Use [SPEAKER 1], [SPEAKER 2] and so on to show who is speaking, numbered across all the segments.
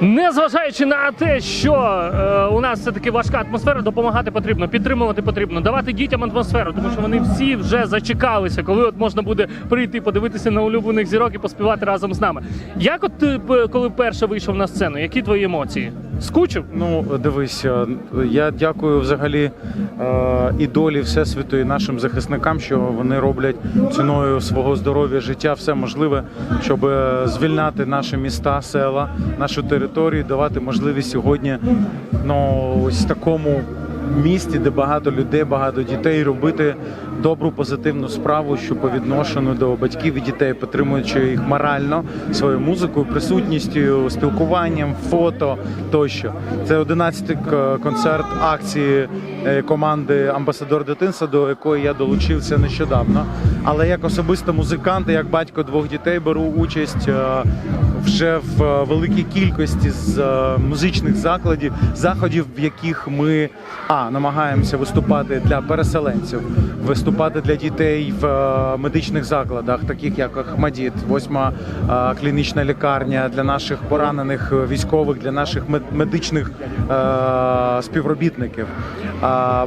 [SPEAKER 1] Незважаючи на те, що е, у нас все таки важка атмосфера, допомагати потрібно, підтримувати потрібно, давати дітям атмосферу, тому що вони всі вже зачекалися, коли от можна буде прийти, подивитися на улюблених зірок і поспівати разом з нами. Як от ти коли перше вийшов на сцену? Які твої емоції? Скучив?
[SPEAKER 2] Ну, дивись, е, я дякую взагалі е, і долі Всесвіту і нашим захисникам, що вони роблять ціною свого здоров'я, життя, все можливе, щоб е, звільняти наші міста, села, нашу територію, давати можливість сьогодні ну, ось такому місті, де багато людей, багато дітей, робити добру позитивну справу, що по відношенню до батьків і дітей, підтримуючи їх морально своєю музикою, присутністю, спілкуванням, фото тощо. Це 11-й концерт акції е, команди Амбасадор дитинства, до якої я долучився нещодавно. Але як особисто музикант, як батько двох дітей беру участь е, вже в е, великій кількості з е, музичних закладів, заходів, в яких ми а намагаємося виступати для переселенців, виступати для дітей в е, медичних закладах, таких як Ахмадіт, восьма клінічна лікарня для наших поранених військових, для наших мед- медичних співробітників.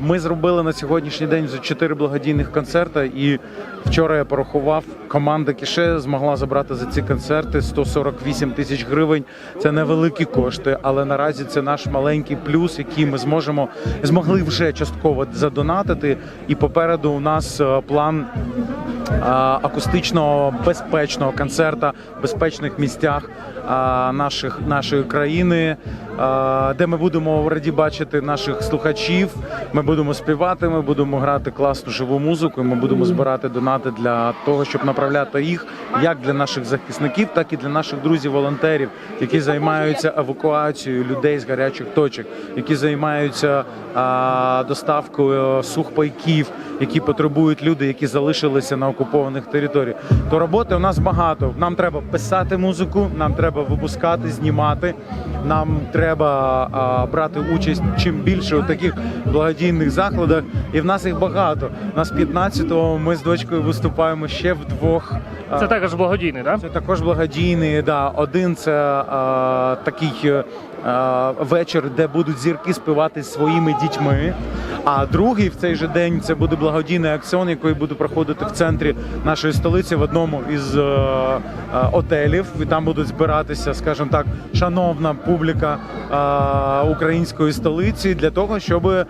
[SPEAKER 2] Ми зробили на сьогоднішній день вже чотири благодійних концерти, і вчора я порахував, команда Кіше змогла забрати за ці концерти 148 тисяч гривень. Це невеликі кошти, але наразі це наш маленький плюс, який ми зможемо змогли вже частково задонатити. І попереду у нас е, план акустичного безпечного концерта в безпечних місцях наших нашої країни, де ми будемо раді бачити наших слухачів. Ми будемо співати, ми будемо грати класну живу музику. і Ми будемо збирати донати для того, щоб направляти їх як для наших захисників, так і для наших друзів-волонтерів, які займаються евакуацією людей з гарячих точок, які займаються доставкою сухпайків, які потребують люди, які залишилися на окупованих територіях. То роботи у нас багато. Нам треба писати музику, нам треба випускати, знімати. Нам треба а, брати участь чим більше у таких благодійних закладах. І в нас їх багато. У нас 15-го ми з дочкою виступаємо ще вдвох. А,
[SPEAKER 1] Це також благодійний, так?
[SPEAKER 2] це також благодійний. Да. Один це а, такий е, вечір, де будуть зірки співати своїми дітьми. А другий в цей же день це буде благодійний акціон, який буде проходити в центрі нашої столиці в одному із е, е, отелів. І там будуть збиратися, скажімо так, шановна публіка е, української столиці для того, щоб м,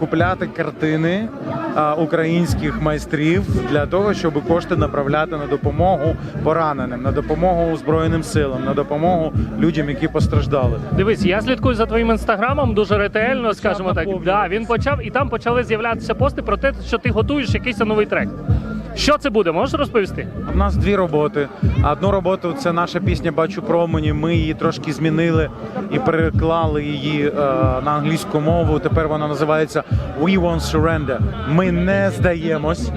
[SPEAKER 2] купляти картини е, українських майстрів для того, щоб кошти направляти на допомогу пораненим, на допомогу збройним силам, на допомогу людям, які постраждали.
[SPEAKER 1] Дивись, я слідкую за твоїм інстаграмом дуже ретельно, скажімо так. Да, він почав, і там почали з'являтися пости про те, що ти готуєш якийсь новий трек. Що це буде? Можеш розповісти?
[SPEAKER 2] У нас дві роботи. Одну роботу це наша пісня Бачу промені. Ми її трошки змінили і переклали її е, на англійську мову. Тепер вона називається We Won't Surrender. Ми не здаємось.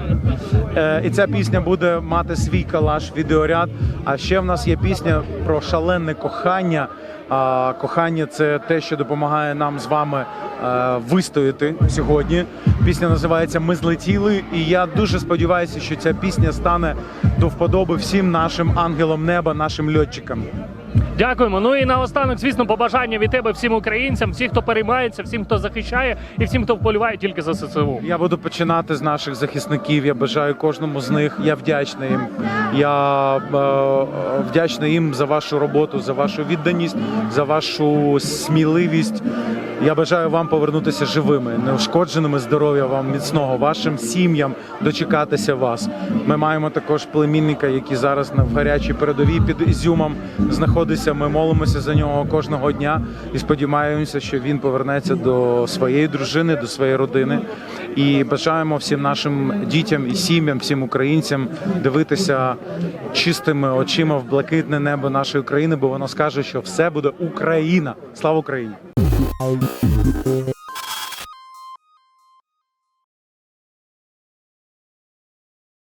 [SPEAKER 2] Е, і ця пісня буде мати свій колаж, відеоряд. А ще в нас є пісня про шалене кохання. А кохання це те, що допомагає нам з вами е, вистояти сьогодні. Пісня називається Ми злетіли. І я дуже сподіваюся, що ця пісня стане до вподоби всім нашим ангелам неба, нашим льотчикам.
[SPEAKER 1] Дякуємо. Ну і наостанок, звісно, побажання від тебе всім українцям, всім, хто переймається, всім, хто захищає, і всім, хто вболіває тільки за ССУ.
[SPEAKER 2] Я буду починати з наших захисників. Я бажаю кожному з них. Я вдячний їм. Я е, вдячний їм за вашу роботу, за вашу відданість, за вашу сміливість. Я бажаю вам повернутися живими, неушкодженими здоров'я вам міцного, вашим сім'ям дочекатися вас. Ми маємо також племінника, який зараз на гарячій передовій під Ізюмом знаходиться. Ми молимося за нього кожного дня і сподіваємося, що він повернеться до своєї дружини, до своєї родини. І бажаємо всім нашим дітям і сім'ям, всім українцям дивитися чистими очима в блакитне небо нашої країни, бо воно скаже, що все буде Україна. Слава Україні!